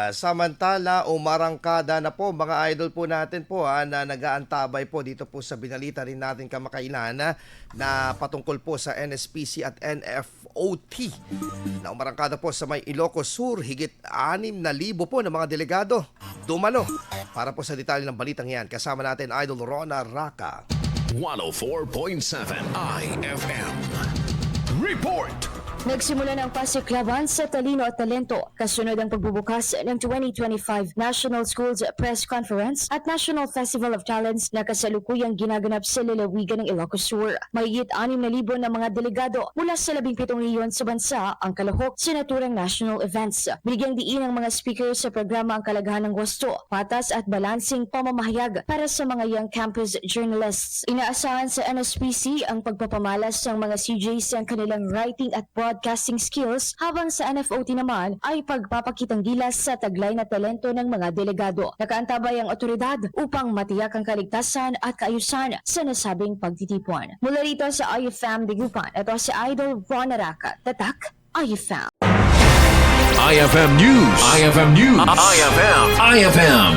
Ah, Samantala, umarangkada na po mga idol po natin po ha, na nag-aantabay po dito po sa binalita rin natin kamakailan na, na patungkol po sa NSPC at NFOT. Na umarangkada po sa may Ilocos Sur, higit 6,000 po ng mga delegado. Dumano. Para po sa detalye ng balitang yan, kasama natin Idol Rona Raka. 104.7 IFM. Report! Nagsimula ng pasiklaban sa talino at talento kasunod ang pagbubukas ng 2025 National Schools Press Conference at National Festival of Talents na kasalukuyang ginaganap sa lalawigan ng Ilocos Sur. Mayigit 6,000 na mga delegado mula sa 17 rehiyon sa bansa ang kalahok sa naturang national events. Bigyang diin ng mga speaker sa programa ang kalagahan ng gusto, patas at balansing pamamahayag para sa mga young campus journalists. Inaasahan sa NSPC ang pagpapamalas ng mga CJs sa kanilang writing at broadcasting skills habang sa NFOT naman ay pagpapakitang gilas sa taglay na talento ng mga delegado. Nakaantabay ang otoridad upang matiyak ang kaligtasan at kaayusan sa nasabing pagtitipon. Mula rito sa IFM Digupan, ito si Idol Ron Araka. Tatak, IFM. IFM News. IFM News. IFM. IFM.